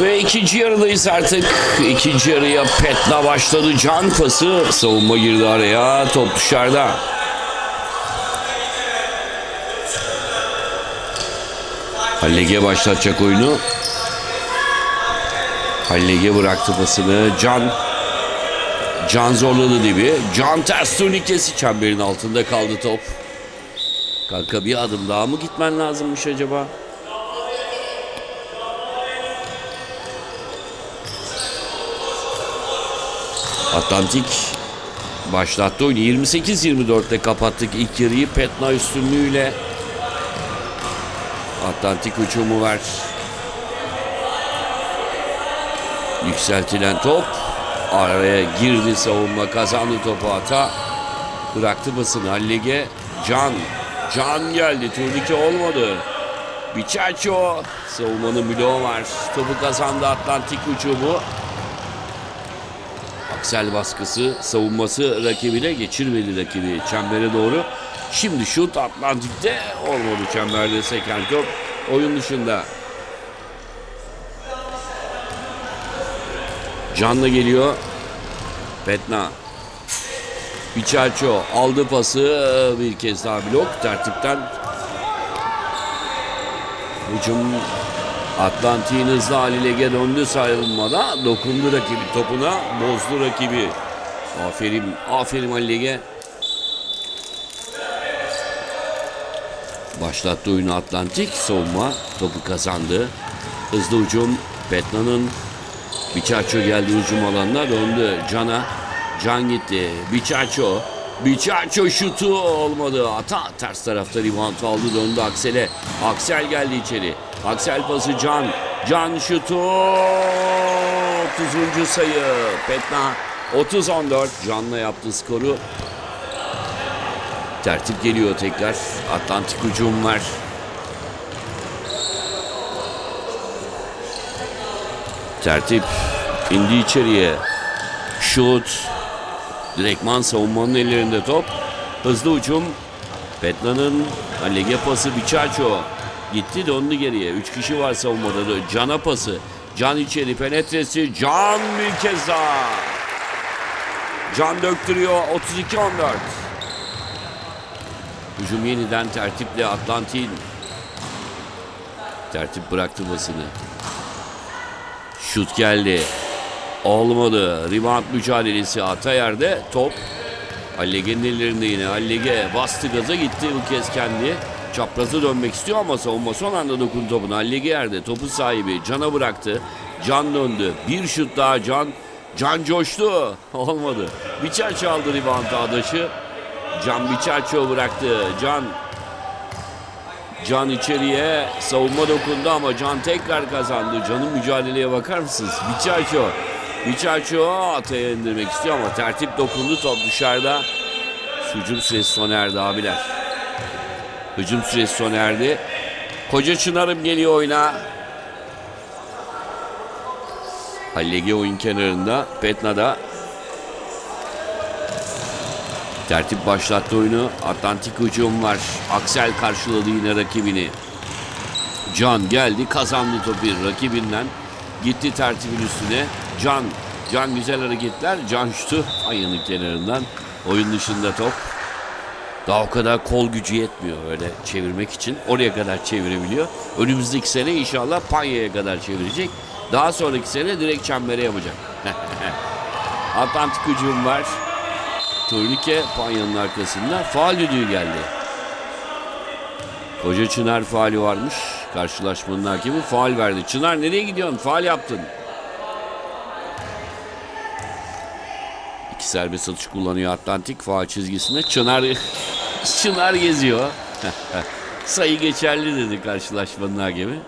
Ve ikinci yarıdayız artık. İkinci yarıya Petna başladı. Can pası. Savunma girdi araya. Top dışarıda. Hallege başlatacak oyunu. Hallege bıraktı pasını. Can Can zorladı dibi. Can ters turnikesi çemberin altında kaldı top. Kanka bir adım daha mı gitmen lazımmış acaba? Atlantik başlattı oyunu. 28-24'te kapattık ilk yarıyı Petna üstünlüğüyle. Atlantik hücumu var. Yükseltilen top. Araya girdi savunma kazandı topu ata. Bıraktı basını Hallege. Can. Can geldi. Turnike olmadı. Biçerço. Savunmanın bloğu var. Topu kazandı Atlantik hücumu. Aksel baskısı, savunması rakibine geçirmedi rakibi çembere doğru. Şimdi şut Atlantik'te olmadı çemberde seken top. Oyun dışında. Can'la geliyor. Petna. Biçerço aldı pası bir kez daha blok tertipten. Hücum Atlantik'in hızlı haliyle döndü sayılmada. Dokundu rakibi topuna. Bozdu rakibi. Aferin. Aferin Ali. Başlattı oyunu Atlantik. Savunma topu kazandı. Hızlı hücum. Petna'nın Biçaço geldi hücum alanına döndü. Can'a. Can gitti. Biçaço. Biçaço şutu olmadı. Ata ters tarafta rebound aldı döndü Aksel'e. Aksel geldi içeri. Aksel pası Can. Can şutu. 30. sayı. Petna 30-14. Can'la yaptı skoru. Tertip geliyor tekrar. Atlantik hücum var. Tertip indi içeriye. Şut. Direktman savunmanın ellerinde top. Hızlı uçum. Petna'nın lege pası Biçaço. Gitti döndü geriye. Üç kişi var savunmada da. Can'a pası. Can içeri penetresi. Can bir kez daha. Can döktürüyor. 32-14. Hücum yeniden tertiple Atlantin. Tertip bıraktı basını. Şut geldi. Olmadı. Rebound mücadelesi ata yerde. Top. Allege'nin ellerinde yine. Allege bastı gaza gitti bu kez kendi. Çaprazı dönmek istiyor ama savunma son anda dokundu topuna. Allege yerde. Topu sahibi. Can'a bıraktı. Can döndü. Bir şut daha Can. Can coştu. Olmadı. Biçer aldı rebound adaşı. Can Biçerço bıraktı. Can Can içeriye savunma dokundu ama Can tekrar kazandı. Can'ın mücadeleye bakar mısınız? Biçerço. Biçerço ataya indirmek istiyor ama tertip dokundu. Top dışarıda. Hücum süresi sona erdi abiler. Hücum süresi sona erdi. Koca Çınar'ım geliyor oyuna. Hallegi oyun kenarında. Petna'da Tertip başlattı oyunu. Atlantik hücum var. Aksel karşıladı yine rakibini. Can geldi kazandı topu rakibinden. Gitti tertibin üstüne. Can. Can güzel hareketler. Can şutu ayının kenarından. Oyun dışında top. Daha o kadar kol gücü yetmiyor öyle çevirmek için. Oraya kadar çevirebiliyor. Önümüzdeki sene inşallah Panya'ya kadar çevirecek. Daha sonraki sene direkt çembere yapacak. Atlantik hücum var. Turnike Panya'nın arkasında faal düdüğü geldi. Koca Çınar faali varmış. Karşılaşmanın hakemi faal verdi. Çınar nereye gidiyorsun? Faal yaptın. Serbest atış kullanıyor Atlantik faal çizgisinde. Çınar Çınar geziyor. Sayı geçerli dedi karşılaşmanın hakemi.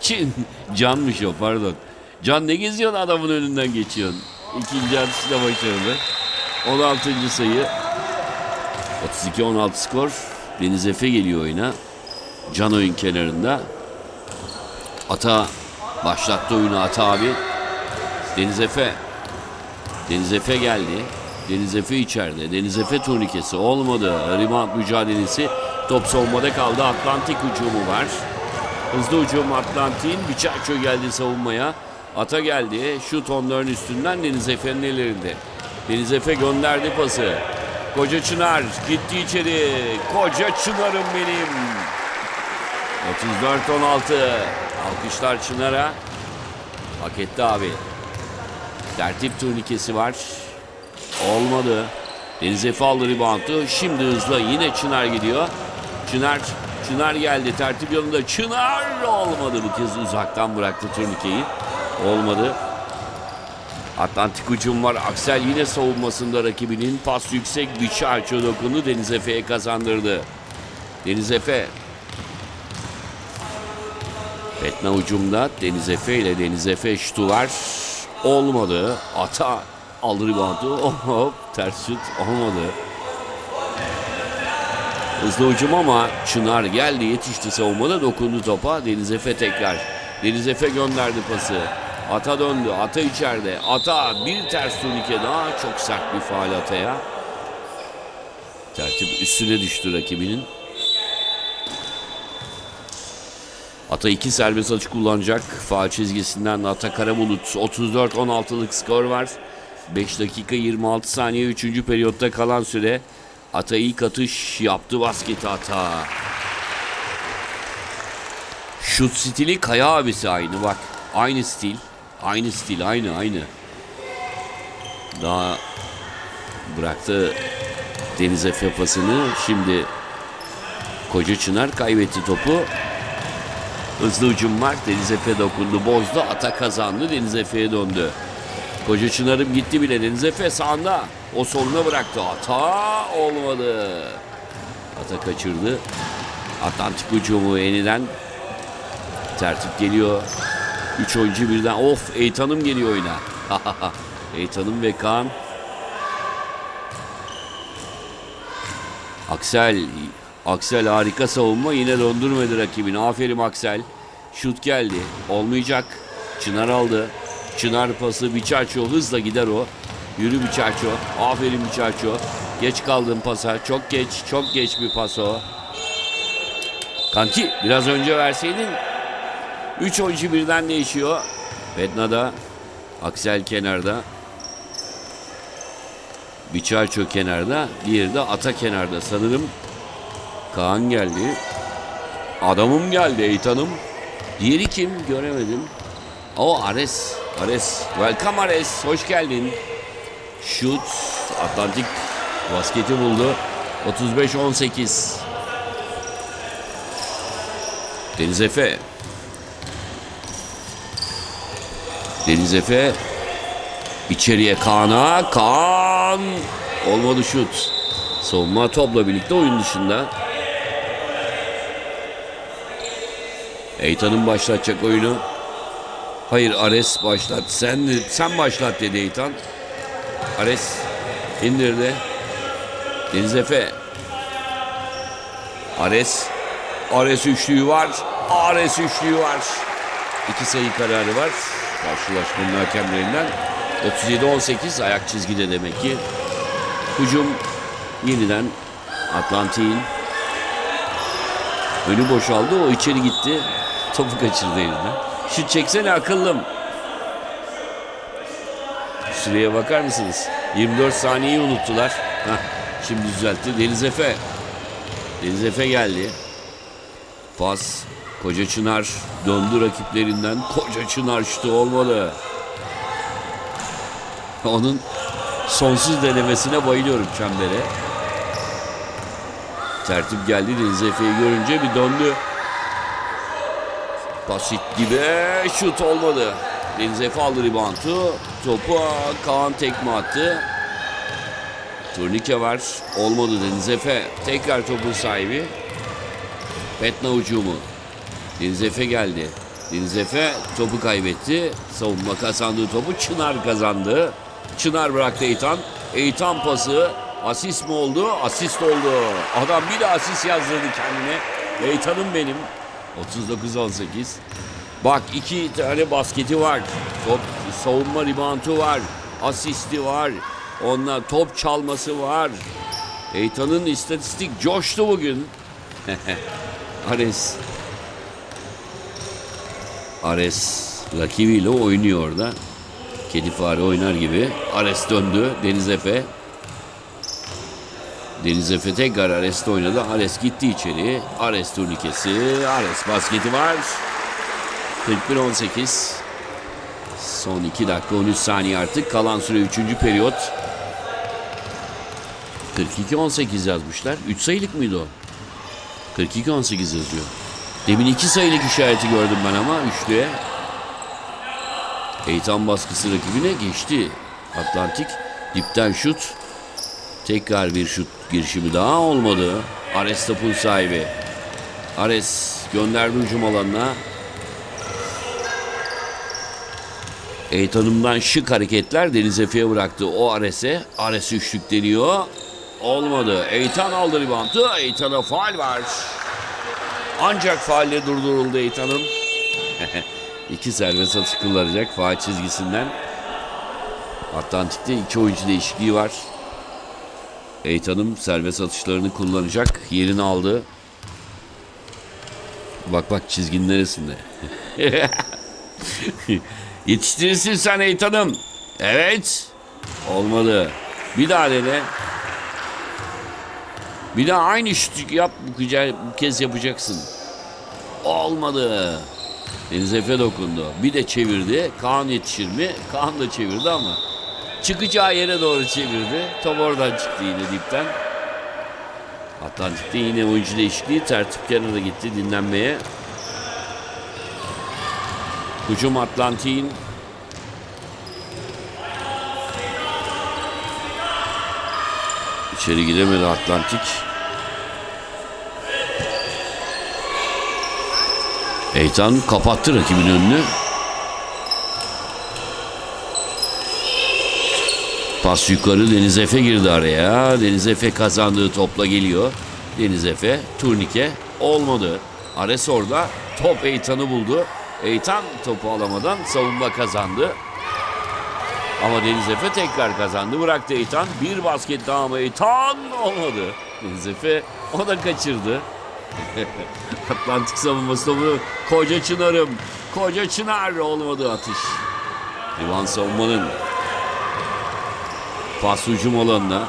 Çin, canmış o pardon. Can ne geziyorsun adamın önünden geçiyorsun. İkinci atışı da başarılı. 16. sayı. 32-16 skor. Deniz Efe geliyor oyuna. Can oyun kenarında. Ata başlattı oyunu Ata abi. Deniz Efe. Deniz Efe geldi. Deniz Efe içeride. Deniz Efe turnikesi olmadı. Rebound mücadelesi. Top savunmada kaldı. Atlantik hücumu var. Hızlı hücum Atlantik'in Biçaço geldi savunmaya. Ata geldi. Şut onların üstünden Deniz Efe'nin ellerinde. Deniz Efe gönderdi pası. Koca Çınar gitti içeri. Koca Çınar'ım benim. 34-16. Alkışlar Çınar'a. Hak etti abi. Tertip turnikesi var. Olmadı. Deniz Efe aldı reboundu. Şimdi hızla yine Çınar gidiyor. Çınar Çınar geldi. Tertip yanında Çınar olmadı. Bu kez uzaktan bıraktı turnikeyi. Olmadı. Atlantik hücum var. Aksel yine savunmasında rakibinin pas yüksek bir çarçı dokundu. Deniz Efe'ye kazandırdı. Deniz Efe. Petna hücumda Deniz Efe ile Deniz Efe şutu var. Olmadı. Ata aldı reboundu. Hop ters şut olmadı. Hızlı hücum ama Çınar geldi yetişti savunmada dokundu topa. Deniz Efe tekrar. Deniz Efe gönderdi pası. Ata döndü. Ata içeride. Ata bir ters turnike daha. Çok sert bir faal Ata'ya. Tertip üstüne düştü rakibinin. Ata iki serbest açı kullanacak. Faal çizgisinden Ata Karabulut 34-16'lık skor var. 5 dakika 26 saniye 3. periyotta kalan süre. Ata ilk atış yaptı basketi Ata. Şut stili Kaya abisi aynı bak. Aynı stil. Aynı stil aynı aynı. Daha bıraktı Deniz Efe pasını. Şimdi Koca Çınar kaybetti topu. Hızlı hücum var. Deniz Efe dokundu. Bozdu. Ata kazandı. Deniz Efe'ye döndü. Koca Çınar'ım gitti bile. Deniz Efe sağında. O soluna bıraktı. Ata olmadı. Ata kaçırdı. Atlantik hücumu yeniden. Tertip geliyor. Üç oyuncu birden. Of Eytan'ım geliyor oyuna. Eytan'ım ve Kaan. Aksel. Aksel harika savunma. Yine döndürmedi rakibini. Aferin Aksel. Şut geldi. Olmayacak. Çınar aldı. Çınar pası Biçarço. Hızla gider o. Yürü Biçarço. Aferin Biçarço. Geç kaldın pasa. Çok geç. Çok geç bir pas o. Kanki biraz önce verseydin. Üç oyuncu birden değişiyor. Bedna'da. Aksel kenarda. Biçarço kenarda. Diğeri de Ata kenarda. Sanırım Kaan geldi. Adamım geldi Eytan'ım. Diğeri kim göremedim. O Ares. Ares. Welcome Ares. Hoş geldin. Şut. Atlantik basketi buldu. 35-18. Deniz Efe. Deniz Efe. İçeriye Kaan'a. Kaan. Olmadı şut. Savunma topla birlikte oyun dışında. Eytan'ın başlatacak oyunu. Hayır Ares başlat. Sen sen başlat dedi Eytan. Ares indirdi. Deniz Efe. Ares. Ares üçlüğü var. Ares üçlüğü var. İki sayı kararı var. Karşılaşmanın hakemlerinden. 37-18 ayak çizgide demek ki. Hücum yeniden Atlantik'in önü boşaldı. O içeri gitti. Topu kaçırdı elinden. Şut çeksene akıllım. Süreye bakar mısınız? 24 saniyeyi unuttular. Heh, şimdi düzeltti. Deniz Efe. Deniz Efe geldi. Pas. Koca Çınar döndü rakiplerinden. Koca Çınar şutu olmadı. Onun sonsuz denemesine bayılıyorum çembere. Tertip geldi Deniz Efe'yi görünce bir döndü. Basit gibi şut olmadı. Deniz Efe aldı ribantu. Topu Kaan tekme attı. Turnike var. Olmadı Deniz Efe. Tekrar topun sahibi. Petna ucumu. Deniz Efe geldi. Deniz Efe topu kaybetti. Savunma kazandığı topu Çınar kazandı. Çınar bıraktı Eytan. Eytan pası asist mi oldu? Asist oldu. Adam bir de asist yazdırdı kendine. Eytan'ım benim. 39-18. Bak iki tane basketi var. Top savunma ribantu var. Asisti var. Onunla top çalması var. Eytan'ın istatistik coştu bugün. Ares. Ares rakibiyle oynuyor orada. Kedi fare oynar gibi. Ares döndü. Deniz Efe. Deniz tekrar Ares'te oynadı. Ares gitti içeri. Ares turnikesi. Ares basketi var. 41-18. Son 2 dakika 13 saniye artık. Kalan süre 3. periyot. 42-18 yazmışlar. 3 sayılık mıydı o? 42-18 yazıyor. Demin 2 sayılık işareti gördüm ben ama üçlüye. Eytan baskısı rakibine geçti. Atlantik dipten şut. Tekrar bir şut girişimi daha olmadı. Ares topun sahibi. Ares gönderdi hücum alanına. Eytan'ımdan şık hareketler Deniz Efe'ye bıraktı. O Ares'e. Ares üçlük deniyor. Olmadı. Eytan aldı ribantı. Eytan'a faal var. Ancak faalle durduruldu Eytan'ım. İki serbest atış kullanacak faal çizgisinden. Atlantik'te iki oyuncu değişikliği var. Eytan'ım serbest atışlarını kullanacak. Yerini aldı. Bak bak çizginin neresinde. Yetiştirirsin sen Eytan'ım. Evet. Olmadı. Bir daha dene. Bir daha aynı şutu yap bu, bu kez yapacaksın. Olmadı. Deniz Efe dokundu. Bir de çevirdi. Kaan yetişir mi? Kaan da çevirdi ama çıkacağı yere doğru çevirdi. Top oradan çıktı yine dipten. Atlantik'te yine oyuncu değişikliği. Tertip kenara gitti dinlenmeye. Hücum Atlantik'in İçeri giremedi Atlantik. Eytan kapattı rakibin önünü. Pas yukarı Deniz Efe girdi araya. Deniz Efe kazandığı topla geliyor. Deniz Efe turnike olmadı. Ares orada top Eytan'ı buldu. Eytan topu alamadan savunma kazandı. Ama Deniz Efe tekrar kazandı. Bıraktı Eytan. Bir basket daha ama Eytan olmadı. Deniz Efe o da kaçırdı. Atlantik savunması topu koca Çınar'ım. Koca Çınar olmadı atış. Divan savunmanın pas hücum alanına.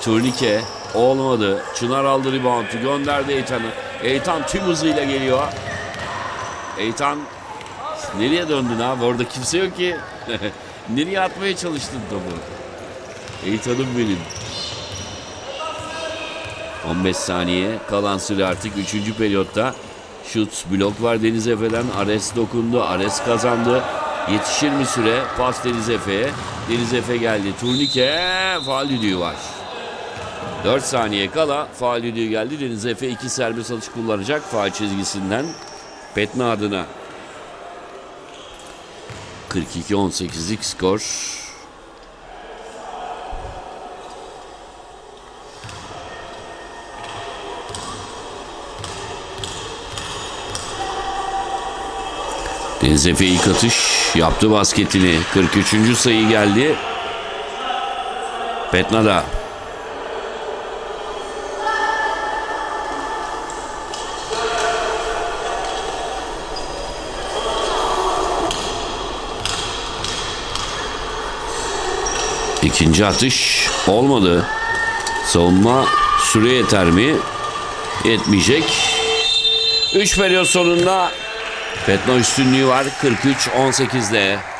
Turnike olmadı. Çınar aldı reboundu gönderdi Eytan'ı. Eytan tüm hızıyla geliyor. Eytan nereye döndün abi? Orada kimse yok ki. nereye atmaya çalıştın topu? Eytan'ım benim. 15 saniye kalan süre artık 3. periyotta. Şut blok var Deniz Efe'den. Ares dokundu. Ares kazandı. Yetişir mi süre? Pas Deniz Efe'ye. Deniz Efe geldi. Turnike faal düdüğü var. 4 saniye kala faal düdüğü geldi. Deniz Efe 2 serbest atış kullanacak faal çizgisinden. Petna adına. 42-18'lik skor. Deniz Efe ilk atış yaptı basketini. 43. sayı geldi. Petna'da. İkinci atış olmadı. Savunma süre yeter mi? Yetmeyecek. 3 periyot sonunda Petno üstünlüğü var 43-18'de.